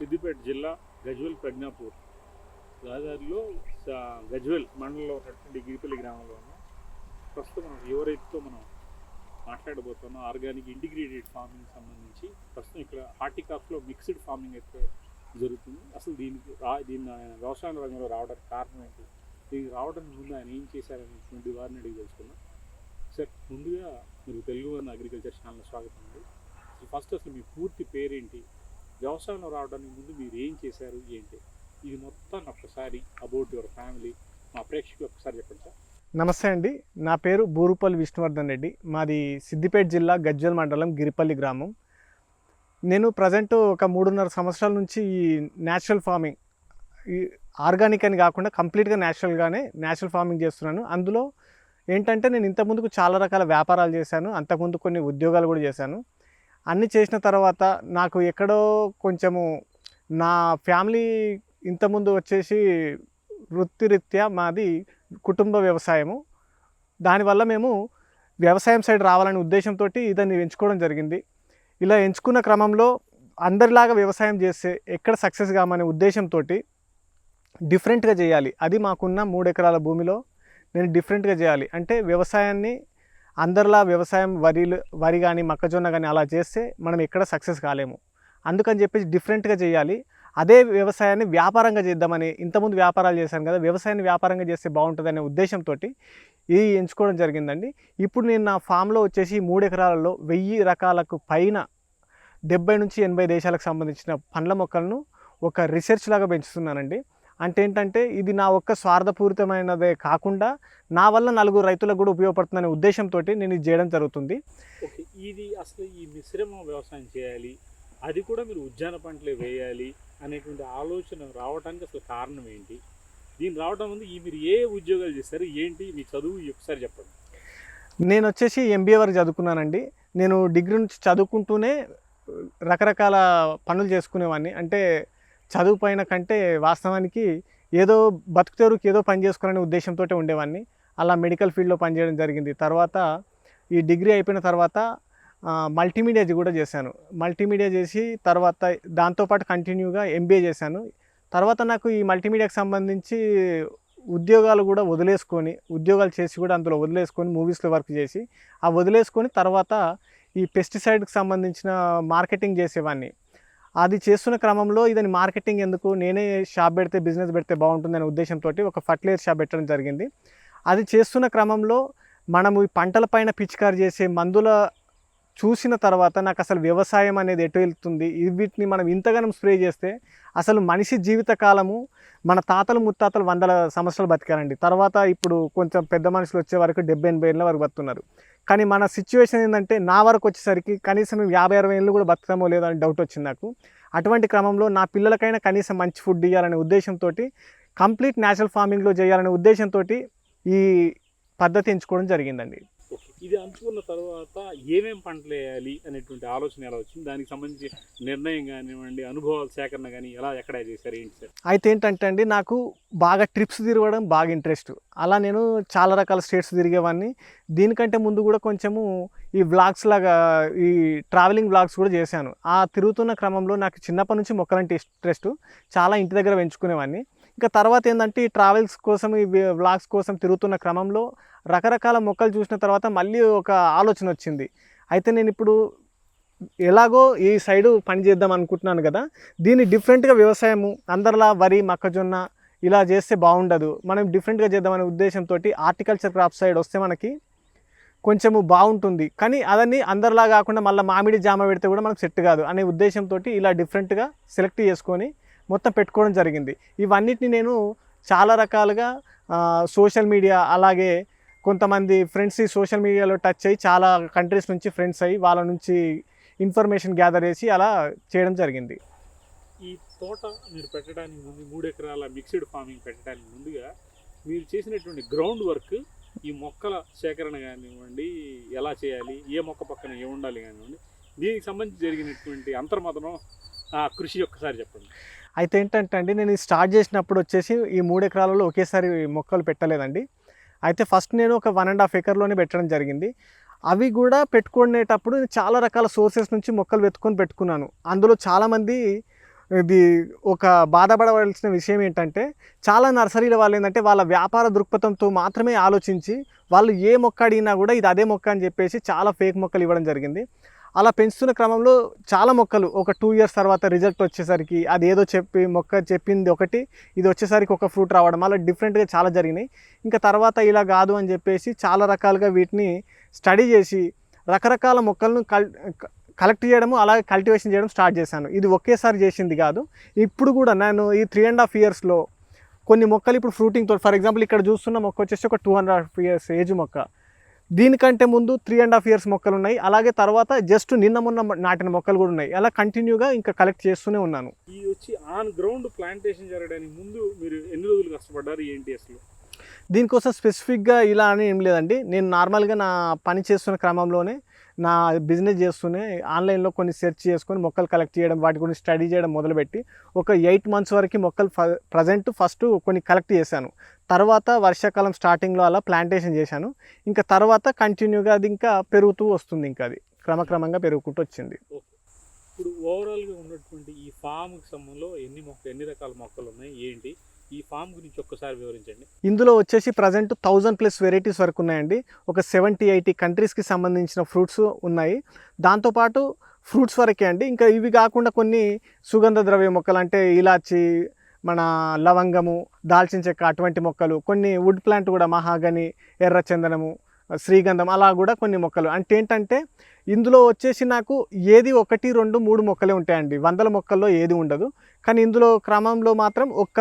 సిద్దిపేట జిల్లా గజ్వెల్ ప్రజ్ఞాపూర్. రహదారిలో గజ్వెల్ మండలంలో ఉన్నటువంటి గిరిపల్లి గ్రామంలో ఉన్నాం ప్రస్తుతం మనం ఏ మనం మాట్లాడబోతున్నాం ఆర్గానిక్ ఇంటిగ్రేటెడ్ ఫార్మింగ్ సంబంధించి ప్రస్తుతం ఇక్కడ హార్టికాఫ్లో మిక్స్డ్ ఫార్మింగ్ అయితే జరుగుతుంది. అసలు దీనికి రా దీన్ని ఆయన వ్యవసాయ రంగంలో రావడానికి కారణం ఏంటి? దీనికి రావడానికి ముందు ఆయన ఏం చేశారనేటువంటి వారిని అడిగి తెలుసుకున్నాం సార్ ముందుగా మీరు తెలుగు వన్ అగ్రికల్చర్ ఛానల్ స్వాగతం అండి. ఫస్ట్ అసలు మీ పూర్తి పేరేంటి? వ్యవసాయంలో రావడానికి ముందు మీరు ఏం చేశారు ఏంటి? ఇది మొత్తం ఒక్కసారి అబౌట్ యువర్ ఫ్యామిలీ మా ప్రేక్షకులు ఒకసారి చెప్పండి సార్. నమస్తే అండి. నా పేరు బూరుపల్లి విష్ణువర్ధన్ రెడ్డి. మాది సిద్దిపేట జిల్లా గజ్వెల్ మండలం గిరిపల్లి గ్రామం. నేను ప్రజెంట్ ఒక మూడున్నర సంవత్సరాల నుంచి ఈ న్యాచురల్ ఫార్మింగ్ ఈ ఆర్గానిక్ అని కాకుండా కంప్లీట్గా న్యాచురల్గానే న్యాచురల్ ఫార్మింగ్ చేస్తున్నాను. అందులో ఏంటంటే నేను ఇంతకుముందుకు చాలా రకాల వ్యాపారాలు చేశాను. అంతకుముందు కొన్ని ఉద్యోగాలు కూడా చేశాను. అన్నీ చేసిన తర్వాత నాకు ఎక్కడో కొంచెము నా ఫ్యామిలీ ఇంతకుముందు వచ్చేసి వృత్తిరీత్యా మాది కుటుంబ వ్యవసాయము. దానివల్ల మేము వ్యవసాయం సైడ్ రావాలనే ఉద్దేశంతో ఇదాన్ని ఎంచుకోవడం జరిగింది. ఇలా ఎంచుకున్న క్రమంలో అందరిలాగా వ్యవసాయం చేస్తే ఎక్కడ సక్సెస్ కామనే ఉద్దేశంతో డిఫరెంట్గా చేయాలి. అది మాకున్న మూడు ఎకరాల భూమిలో నేను డిఫరెంట్గా చేయాలి. అంటే వ్యవసాయాన్ని అందరిలా వ్యవసాయం వరిలు వరి కానీ మొక్కజొన్న కానీ అలా చేస్తే మనం ఎక్కడ సక్సెస్ కాలేము. అందుకని చెప్పేసి డిఫరెంట్గా చేయాలి. అదే వ్యవసాయాన్ని వ్యాపారంగా చేద్దామని ఇంతకుముందు వ్యాపారాలు చేశాను కదా వ్యవసాయాన్ని వ్యాపారంగా చేస్తే బాగుంటుందనే ఉద్దేశంతో ఇది ఎంచుకోవడం జరిగిందండి. ఇప్పుడు నేను నా ఫామ్లో వచ్చేసి మూడు ఎకరాలలో వెయ్యి రకాలకు పైన డెబ్బై నుంచి ఎనభై దేశాలకు సంబంధించిన పండ్ల మొక్కలను ఒక రీసెర్చ్ లాగా పెంచుతున్నానండి. అంటే ఏంటంటే ఇది నా ఒక్క స్వార్థపూరితమైనదే కాకుండా నా వల్ల నలుగురు రైతులకు కూడా ఉపయోగపడుతుందనే ఉద్దేశంతో నేను ఇది చేయడం జరుగుతుంది. ఇది అసలు ఈ మిశ్రమ వ్యవసాయం చేయాలి అది కూడా మీరు ఉద్యాన పంటలే వేయాలి అనేటువంటి ఆలోచన రావడానికి అసలు కారణం ఏంటి? దీని రావడం ముందు ఈ మీరు ఏ ఉద్యోగాలు చేస్తారు ఏంటి మీ చదువు ఒకసారి చెప్పండి. నేను వచ్చేసి ఎంబీఏ వరకు చదువుకున్నానండి. నేను డిగ్రీ నుంచి చదువుకుంటూనే రకరకాల పనులు చేసుకునేవాడిని. అంటే చదువు పైన కంటే వాస్తవానికి ఏదో బతుకుతెరువుకి ఏదో పని చేసుకోవాలనే ఉద్దేశంతో ఉండేవాడిని. అలా మెడికల్ ఫీల్డ్లో పనిచేయడం జరిగింది. తర్వాత ఈ డిగ్రీ అయిపోయిన తర్వాత మల్టీమీడియాది మల్టీమీడియా కూడా చేశాను. మల్టీమీడియా చేసి తర్వాత దాంతోపాటు కంటిన్యూగా ఎంబీఏ చేశాను. తర్వాత నాకు ఈ మల్టీమీడియాకి సంబంధించి ఉద్యోగాలు కూడా వదిలేసుకొని ఉద్యోగాలు చేసి కూడా అందులో వదిలేసుకొని మూవీస్లో వర్క్ చేసి ఆ వదిలేసుకొని తర్వాత ఈ పెస్టిసైడ్కి సంబంధించిన మార్కెటింగ్ చేసేవాడిని. అది చేస్తున్న క్రమంలో ఇదని మార్కెటింగ్ ఎందుకు? నేనే షాప్ పెడితే బిజినెస్ పెడితే బాగుంటుంది అనే ఉద్దేశంతో ఒక ఫర్టిలైజర్ షాప్ పెట్టడం జరిగింది. అది చేస్తున్న క్రమంలో మనము ఈ పంటలపైన పిచికారి చేసే మందుల చూసిన తర్వాత నాకు అసలు వ్యవసాయం అనేది ఎటు వెళ్తుంది? వీటిని మనం ఇంతగానం స్ప్రే చేస్తే అసలు మనిషి జీవిత కాలము మన తాతలు ముత్తాతలు వందల సంవత్సరాలు బతికారండి. తర్వాత ఇప్పుడు కొంచెం పెద్ద మనుషులు వచ్చే వరకు డెబ్బై ఎనభై ఏళ్ళ వరకు బతున్నారు కానీ మన సిచ్యువేషన్ ఏంటంటే నా వరకు వచ్చేసరికి కనీసం మేము యాభై అరవై ఏళ్ళు కూడా బతుకుతామో లేదో అని డౌట్ వచ్చింది నాకు. అటువంటి క్రమంలో నా పిల్లలకైనా కనీసం మంచి ఫుడ్ ఇవ్వాలనే ఉద్దేశంతో కంప్లీట్ న్యాచురల్ ఫార్మింగ్లో చేయాలనే ఉద్దేశంతో ఈ పద్ధతి ఎంచుకోవడం జరిగిందండి. ఇది అంచుకున్న తర్వాత ఏమేం పంటలు వేయాలి అనేటువంటి ఆలోచన ఎలా వచ్చింది? దానికి సంబంధించి నిర్ణయం కానివ్వండి అనుభవాల సేకరణ కానీ ఎలా ఎక్కడ చేశారు ఏంటి సార్? అయితే ఏంటంటే అండి నాకు బాగా ట్రిప్స్ తిరగడం బాగా ఇంట్రెస్ట్ అలా నేను చాలా రకాల స్టేట్స్ తిరిగేవాడిని దీనికంటే ముందు కూడా కొంచెము ఈ వ్లాగ్స్ లాగా ఈ ట్రావెలింగ్ వ్లాగ్స్ కూడా చేశాను. ఆ తిరుగుతున్న క్రమంలో నాకు చిన్నప్పటి నుంచి మొక్కలంటే ఇంట్రెస్ట్ చాలా ఇంటి దగ్గర పెంచుకునేవాడిని ఇంకా తర్వాత ఏంటంటే ఈ ట్రావెల్స్ కోసం ఈ వ్లాగ్స్ కోసం తిరుగుతున్న క్రమంలో రకరకాల మొక్కలు చూసిన తర్వాత మళ్ళీ ఒక ఆలోచన వచ్చింది. అయితే నేను ఇప్పుడు ఎలాగో ఈ సైడు పని చేద్దాం అనుకుంటున్నాను కదా దీన్ని డిఫరెంట్గా వ్యవసాయము అందరిలా వరి మొక్కజొన్న ఇలా చేస్తే బాగుండదు. మనం డిఫరెంట్గా చేద్దామనే ఉద్దేశంతో హార్టికల్చర్ క్రాప్ సైడ్ వస్తే మనకి కొంచెము బాగుంటుంది. కానీ అదని అందరిలా కాకుండా మళ్ళీ మామిడి జామ పెడితే కూడా మనకు సెట్ కాదు అనే ఉద్దేశంతో ఇలా డిఫరెంట్గా సెలెక్ట్ చేసుకొని మొత్తం పెట్టుకోవడం జరిగింది. ఇవన్నిటిని నేను చాలా రకాలుగా సోషల్ మీడియా అలాగే కొంతమంది ఫ్రెండ్స్ సోషల్ మీడియాలో టచ్ అయ్యి చాలా కంట్రీస్ నుంచి ఫ్రెండ్స్ అయ్యి వాళ్ళ నుంచి ఇన్ఫర్మేషన్ గ్యాదర్ చేసి అలా చేయడం జరిగింది. ఈ తోట మీరు పెట్టడానికి ముందు మూడు ఎకరాల మిక్స్డ్ ఫార్మింగ్ పెట్టడానికి ముందుగా మీరు చేసినటువంటి గ్రౌండ్ వర్క్ ఈ మొక్కల సేకరణ కానివ్వండి ఎలా చేయాలి ఏ మొక్క పక్కన ఏ ఉండాలి కానివ్వండి దీనికి సంబంధించి జరిగినటువంటి అంతర్మతనం ఆ కృషి ఒక్కసారి చెప్పండి. అయితే ఏంటంటే అండి నేను స్టార్ట్ చేసినప్పుడు వచ్చేసి ఈ మూడు ఎకరాలలో ఒకేసారి మొక్కలు పెట్టలేదండి. అయితే ఫస్ట్ నేను ఒక వన్ అండ్ హాఫ్ ఎకర్లోనే పెట్టడం జరిగింది. అవి కూడా పెట్టుకునేటప్పుడు చాలా రకాల సోర్సెస్ నుంచి మొక్కలు వెతుకొని పెట్టుకున్నాను. అందులో చాలామంది ఇది ఒక బాధపడవలసిన విషయం ఏంటంటే చాలా నర్సరీల వాళ్ళు ఏంటంటే వాళ్ళ వ్యాపార దృక్పథంతో మాత్రమే ఆలోచించి వాళ్ళు ఏ మొక్క అడిగినా కూడా ఇది అదే మొక్క అని చెప్పేసి చాలా ఫేక్ మొక్కలు ఇవ్వడం జరిగింది. అలా పెంచుతున్న క్రమంలో చాలా మొక్కలు ఒక టూ ఇయర్స్ తర్వాత రిజల్ట్ వచ్చేసరికి అది ఏదో చెప్పి మొక్క చెప్పింది ఒకటి ఇది వచ్చేసరికి ఒక ఫ్రూట్ రావడం అలా డిఫరెంట్గా చాలా జరిగినాయి. ఇంకా తర్వాత ఇలా కాదు అని చెప్పేసి చాలా రకాలుగా వీటిని స్టడీ చేసి రకరకాల మొక్కలను కల్ కలెక్ట్ చేయడము అలాగే కల్టివేషన్ చేయడం స్టార్ట్ చేశాను. ఇది ఒకేసారి చేసింది కాదు. ఇప్పుడు కూడా నేను ఈ త్రీ అండ్ హాఫ్ ఇయర్స్లో కొన్ని మొక్కలు ఇప్పుడు ఫ్రూటింగ్ తోటి ఫర్ ఎగ్జాంపుల్ ఇక్కడ చూస్తున్న మొక్క వచ్చేసి ఒక two and half years age మొక్క. దీనికంటే ముందు త్రీ అండ్ హాఫ్ ఇయర్స్ మొక్కలు ఉన్నాయి. అలాగే తర్వాత జస్ట్ నిన్న మొన్న నాటిన మొక్కలు కూడా ఉన్నాయి. అలా కంటిన్యూగా ఇంకా కలెక్ట్ చేస్తూనే ఉన్నాను. ఈ వచ్చి ఆన్ గ్రౌండ్ ప్లాంటేషన్ జరగడానికి ముందు మీరు ఎన్ని రోజులు కష్టపడ్డారు ఏంటి అసలు దీనికోసం స్పెసిఫిక్గా ఇలా అని ఏం లేదండి. నేను నార్మల్గా నా పని చేస్తున్న క్రమంలోనే నా బిజినెస్ చేస్తూనే ఆన్లైన్లో కొన్ని సెర్చ్ చేసుకొని మొక్కలు కలెక్ట్ చేయడం వాటి గురించి స్టడీ చేయడం మొదలుపెట్టి ఒక ఎయిట్ మంత్స్ వరకు మొక్కలు ప్రజెంట్ ఫస్ట్ కొన్ని కలెక్ట్ చేశాను. తర్వాత వర్షాకాలం స్టార్టింగ్లో అలా ప్లాంటేషన్ చేశాను. ఇంకా తర్వాత కంటిన్యూగా అది ఇంకా పెరుగుతూ వస్తుంది ఇంకా అది. క్రమక్రమంగా పెరుగుకుంటూ వచ్చింది. ఇప్పుడు ఓవరాల్గా ఉన్నటువంటి ఈ ఫామ్కి సంబంధంలో ఎన్ని మొక్క ఎన్ని రకాల మొక్కలు ఉన్నాయి? ఏంటి? ఈ ఫామ్ గురించి ఒక్కసారి వివరించండి. ఇందులో వచ్చేసి ప్రజెంట్ థౌజండ్ ప్లస్ వెరైటీస్ వరకు ఉన్నాయండి. ఒక సెవెంటీ ఎయిటీ కంట్రీస్కి సంబంధించిన ఫ్రూట్స్ ఉన్నాయి. దాంతోపాటు ఫ్రూట్స్ వరకే అండి. ఇంకా ఇవి కాకుండా కొన్ని సుగంధ ద్రవ్య మొక్కలు అంటే ఇలాచి మన లవంగము దాల్చిన చెక్క అటువంటి మొక్కలు కొన్ని వుడ్ ప్లాంట్ కూడా మహాగని ఎర్రచందనము శ్రీగంధం అలా కూడా కొన్ని మొక్కలు. అంటే ఏంటంటే ఇందులో వచ్చేసి నాకు ఏది ఒకటి రెండు మూడు మొక్కలే ఉంటాయండి. వందల మొక్కల్లో ఏది ఉండదు. కానీ ఇందులో క్రమంలో మాత్రం ఒక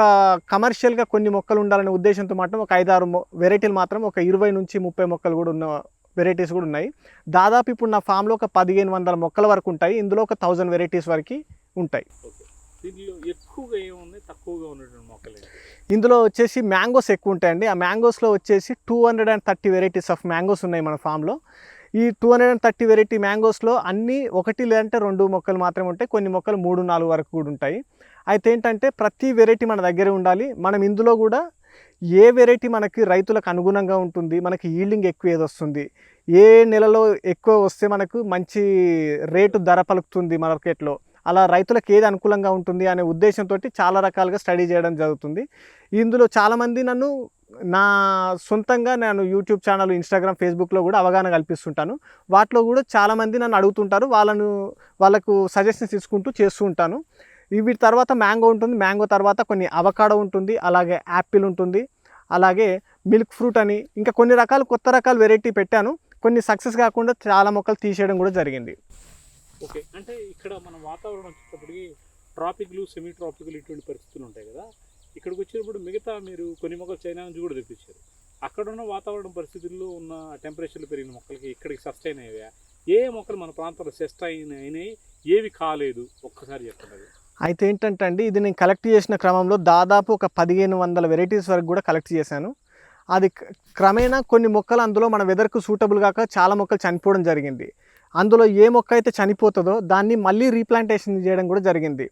కమర్షియల్గా కొన్ని మొక్కలు ఉండాలనే ఉద్దేశంతో మాత్రం ఒక ఐదారు మొ వెరైటీలు మాత్రం ఒక ఇరవై నుంచి ముప్పై మొక్కలు కూడా ఉన్న వెరైటీస్ కూడా ఉన్నాయి. దాదాపు ఇప్పుడు నా ఫామ్లో ఒక పదిహేను వందల మొక్కల వరకు ఉంటాయి. ఇందులో ఒక థౌజండ్ వెరైటీస్ వరకు ఉంటాయి. దీనిలో ఎక్కువగా ఏముంది తక్కువగా ఉన్నటువంటి ఇందులో వచ్చేసి మ్యాంగోస్ ఎక్కువ ఉంటాయండి ఆ మ్యాంగోస్లో వచ్చేసి two hundred and thirty varieties of mangoes ఉన్నాయి మన ఫామ్లో. ఈ two hundred and thirty variety మ్యాంగోస్లో అన్ని ఒకటి లేదంటే రెండు మొక్కలు మాత్రమే ఉంటాయి. కొన్ని మొక్కలు మూడు నాలుగు వరకు కూడా ఉంటాయి. అయితే ఏంటంటే ప్రతి వెరైటీ మన దగ్గరే ఉండాలి. మనం ఇందులో కూడా ఏ వెరైటీ మనకి రైతులకు అనుగుణంగా ఉంటుంది మనకి ఈల్డింగ్ ఎక్కువ ఏది వస్తుంది ఏ నెలలో ఎక్కువ వస్తే మనకు మంచి రేటు ధర పలుకుతుంది మార్కెట్లో అలా రైతులకు ఏది అనుకూలంగా ఉంటుంది అనే ఉద్దేశంతో చాలా రకాలుగా స్టడీ చేయడం జరుగుతుంది. ఇందులో చాలామంది నన్ను నా సొంతంగా నేను యూట్యూబ్ ఛానల్ ఇన్స్టాగ్రామ్ ఫేస్బుక్లో కూడా అవగాహన కల్పిస్తుంటాను. వాటిలో కూడా చాలామంది నన్ను అడుగుతుంటారు వాళ్ళను వాళ్ళకు సజెషన్స్ తీసుకుంటూ చేస్తూ ఉంటాను. వీటి తర్వాత మ్యాంగో ఉంటుంది. మ్యాంగో తర్వాత కొన్ని అవకాడో ఉంటుంది అలాగే యాపిల్ ఉంటుంది అలాగే మిల్క్ ఫ్రూట్ అని ఇంకా కొన్ని రకాలు కొత్త రకాల వెరైటీ పెట్టాను. కొన్ని సక్సెస్ కాకుండా చాలా మొక్కలు తీసేయడం కూడా జరిగింది. ఓకే. అంటే ఇక్కడ మన వాతావరణం వచ్చేటప్పటికి ట్రాపిక్లు సెమీ ట్రాపిక్లు ఇటువంటి పరిస్థితులు ఉంటాయి కదా. ఇక్కడికి వచ్చినప్పుడు మిగతా మీరు కొన్ని మొక్కలు చైనా నుంచి కూడా తెప్పించారు. అక్కడ ఉన్న వాతావరణ పరిస్థితుల్లో ఉన్న టెంపరేచర్లు పెరిగిన మొక్కలకి ఇక్కడికి సస్టైన్ అయ్యాయా? ఏ మొక్కలు మన ప్రాంతంలో సస్టైన్ అయినాయి? ఏవి కాలేదు? ఒక్కసారి చెప్పండి అయితే ఏంటంటే అండి ఇది నేను కలెక్ట్ చేసిన క్రమంలో దాదాపు ఒక పదిహేను వందల వెరైటీస్ వరకు కూడా కలెక్ట్ చేశాను. అది క్రమేణా కొన్ని మొక్కలు అందులో మన వెదర్కు సూటబుల్ కాక చాలా మొక్కలు చనిపోవడం జరిగింది. అందులో ఏ మొక్క అయితే చనిపోతుందో దాన్ని మళ్ళీ రీప్లాంటేషన్ చేయడం కూడా జరిగింది.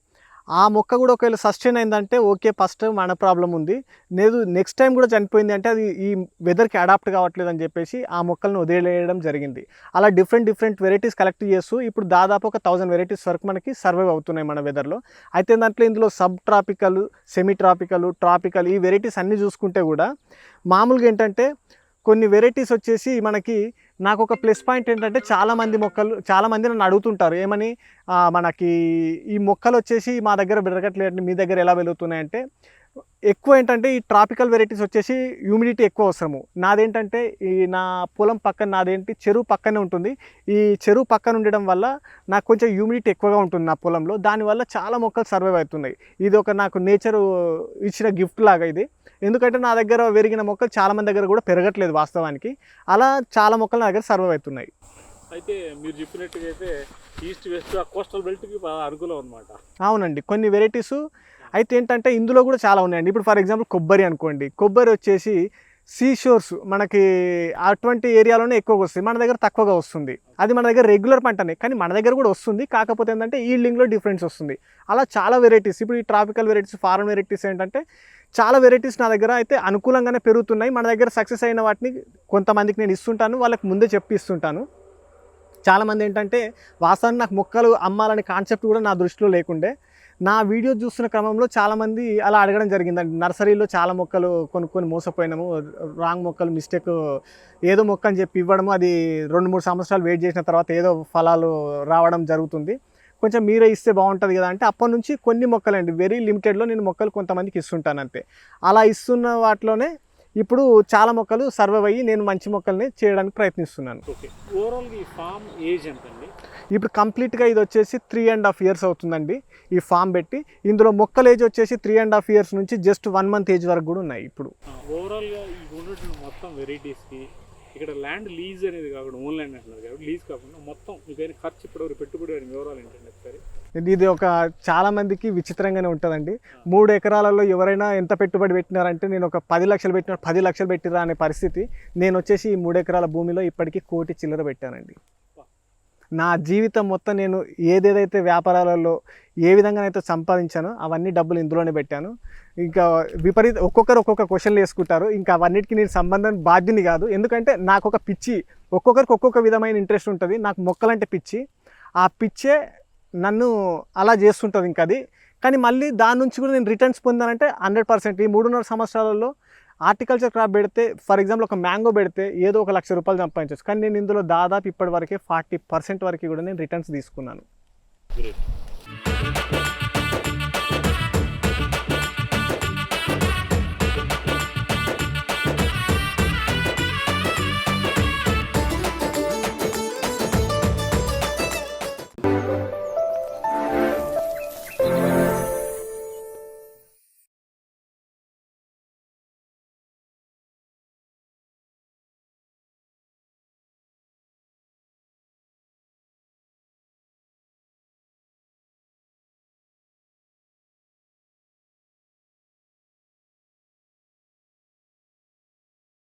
ఆ మొక్క కూడా ఒకవేళ సస్టైన్ అయిందంటే ఓకే ఫస్ట్ మన ప్రాబ్లం ఉంది. లేదు నెక్స్ట్ టైం కూడా చనిపోయింది అంటే అది ఈ వెదర్కి అడాప్ట్ కావట్లేదు అని చెప్పేసి ఆ మొక్కలను వదిలేయడం జరిగింది. అలా డిఫరెంట్ డిఫరెంట్ వెరైటీస్ కలెక్ట్ చేస్తూ ఇప్పుడు దాదాపు ఒక థౌజండ్ వెరైటీస్ వరకు మనకి సర్వైవ్ అవుతున్నాయి మన వెదర్లో అయితే దాంట్లో ఇందులో sub tropical semi tropical tropical ఈ వెరైటీస్ అన్నీ చూసుకుంటే కూడా మామూలుగా ఏంటంటే కొన్ని వెరైటీస్ వచ్చేసి మనకి నాకు ఒక ప్లస్ పాయింట్ ఏంటంటే చాలామంది మొక్కలు చాలామంది నన్ను అడుగుతుంటారు ఏమని? మనకి ఈ మొక్కలు వచ్చేసి మా దగ్గర పెరగట్లేదు మీ దగ్గర ఎలా వెలుగుతున్నాయంటే ఎక్కువ ఏంటంటే ఈ ట్రాపికల్ వెరైటీస్ వచ్చేసి హ్యూమిడిటీ ఎక్కువ అవసరము. నాదేంటంటే ఈ నా పొలం పక్కన నాదేంటి చెరువు పక్కనే ఉంటుంది. ఈ చెరువు పక్కన ఉండడం వల్ల నాకు కొంచెం హ్యూమిడిటీ ఎక్కువగా ఉంటుంది నా పొలంలో. దానివల్ల చాలా మొక్కలు సర్వైవ్ అవుతున్నాయి. ఇది ఒక నాకు నేచర్ ఇచ్చిన గిఫ్ట్ లాగా ఇది. ఎందుకంటే నా దగ్గర పెరిగిన మొక్కలు చాలా మంది దగ్గర కూడా పెరగట్లేదు వాస్తవానికి. అలా చాలా మొక్కలు నా దగ్గర సర్వైవ్ అవుతున్నాయి. అయితే మీరు చెప్పినట్టుగా అయితే ఈస్ట్ వెస్ట్ ఆ కోస్టల్ బెల్ట్కి అనుకూలం అనమాట అవునండి. కొన్ని వెరైటీస్ అయితే ఏంటంటే ఇందులో కూడా చాలా ఉన్నాయండి. ఇప్పుడు ఫర్ ఎగ్జాంపుల్ కొబ్బరి అనుకోండి. కొబ్బరి వచ్చేసి సీ షోర్స్ మనకి అటువంటి ఏరియాలోనే ఎక్కువగా వస్తుంది. మన దగ్గర తక్కువగా వస్తుంది. అది మన దగ్గర రెగ్యులర్ పంటనే. కానీ మన దగ్గర కూడా వస్తుంది. కాకపోతే ఏంటంటే ఈల్డింగ్లో డిఫరెన్స్ వస్తుంది. అలా చాలా వెరైటీస్. ఇప్పుడు ఈ ట్రాపికల్ వెరైటీస్ ఫారెన్ వెరైటీస్ ఏంటంటే చాలా వెరైటీస్ నా దగ్గర అయితే అనుకూలంగానే పెరుగుతున్నాయి. మన దగ్గర సక్సెస్ అయిన వాటిని కొంతమందికి నేను ఇస్తుంటాను. వాళ్ళకి ముందే చెప్పిస్తుంటాను. చాలామంది ఏంటంటే వాస్తవాన్ని నాకు మొక్కలు అమ్మాలనే కాన్సెప్ట్ కూడా నా దృష్టిలో లేకుండే. నా వీడియో చూస్తున్న క్రమంలో చాలామంది అలా అడగడం జరిగిందండి. నర్సరీలో చాలా మొక్కలు కొనుక్కొని మోసపోయినాము. రాంగ్ మొక్కలు మిస్టేక్ ఏదో మొక్క అని చెప్పి ఇవ్వడము అది రెండు మూడు సంవత్సరాలు వెయిట్ చేసిన తర్వాత ఏదో ఫలాలు రావడం జరుగుతుంది. కొంచెం మీరే ఇస్తే బాగుంటుంది కదా అంటే అప్పటి నుంచి కొన్ని మొక్కలండి వెరీ లిమిటెడ్లో నేను మొక్కలు కొంతమందికి ఇస్తుంటాను అంతే. అలా ఇస్తున్న వాటిలోనే ఇప్పుడు చాలా మొక్కలు సర్వైవ్ అయ్యి నేను మంచి మొక్కల్ని చేయడానికి ప్రయత్నిస్తున్నాను. ఓకే. ఓవరాల్గా ఈ ఫామ్ ఏజ్ ఎంత అండి ఇప్పుడు కంప్లీట్గా ఇది వచ్చేసి త్రీ అండ్ హాఫ్ ఇయర్స్ అవుతుందండి. ఈ ఫామ్ పెట్టి ఇందులో మొక్కల ఏజ్ వచ్చేసి త్రీ అండ్ హాఫ్ ఇయర్స్ నుంచి జస్ట్ వన్ మంత్ ఏజ్ వరకు కూడా ఉన్నాయి ఇప్పుడు. ఓవరాల్గా మొత్తం వెరైటీస్కి ఇక్కడ ల్యాండ్ లీజ్ అనేది కాకుండా ఓన్ ల్యాండ్ అంటున్నారు కాబట్టి లీజ్ కాకుండా మొత్తం మీకైనా ఖర్చు ఇప్పటివరకు పెట్టుబడి వివరాలు ఏంటండి ఒకసారి? ఇది- ఇది ఒక చాలా మందికి విచిత్రంగానే ఉంటుందండి. మూడు ఎకరాలలో ఎవరైనా ఎంత పెట్టుబడి పెట్టినారంటే నేను ఒక పది లక్షలు పెట్టిన పది లక్షలు పెట్టిరా అనే పరిస్థితి. నేను వచ్చేసి ఈ మూడు ఎకరాల భూమిలో ఇప్పటికీ కోటి చిల్లర పెట్టానండి. నా జీవితం మొత్తం నేను ఏదేదైతే వ్యాపారాలలో ఏ విధంగా అయితే సంపాదించానో అవన్నీ డబ్బులు ఇందులోనే పెట్టాను. ఇంకా విపరీత ఒక్కొక్కరు ఒక్కొక్క క్వశ్చన్లు వేసుకుంటారు. ఇంకా అవన్నిటికి నేను సంబంధం బాధ్యుని కాదు. ఎందుకంటే నాకు ఒక పిచ్చి ఒక్కొక్కరికి ఒక్కొక్క విధమైన ఇంట్రెస్ట్ ఉంటుంది. నాకు మొక్కలంటే పిచ్చి. ఆ పిచ్చే నన్ను అలా చేస్తుంటుంది ఇంకా అది కానీ మళ్ళీ దాని నుంచి కూడా నేను రిటర్న్స్ పొందానంటే హండ్రెడ్ పర్సెంట్ ఈ మూడున్నర సంవత్సరాలలో ఆర్టికల్చర్ క్రాప్ పెడితే ఫర్ ఎగ్జాంపుల్ ఒక మ్యాంగో పెడితే ఏదో ఒక లక్ష రూపాయలు సంపాదించవచ్చు కానీ నేను ఇందులో దాదాపు ఇప్పటి వరకే ఫార్టీ పర్సెంట్ వరకు కూడా నేను రిటర్న్స్ తీసుకున్నాను. గ్రేట్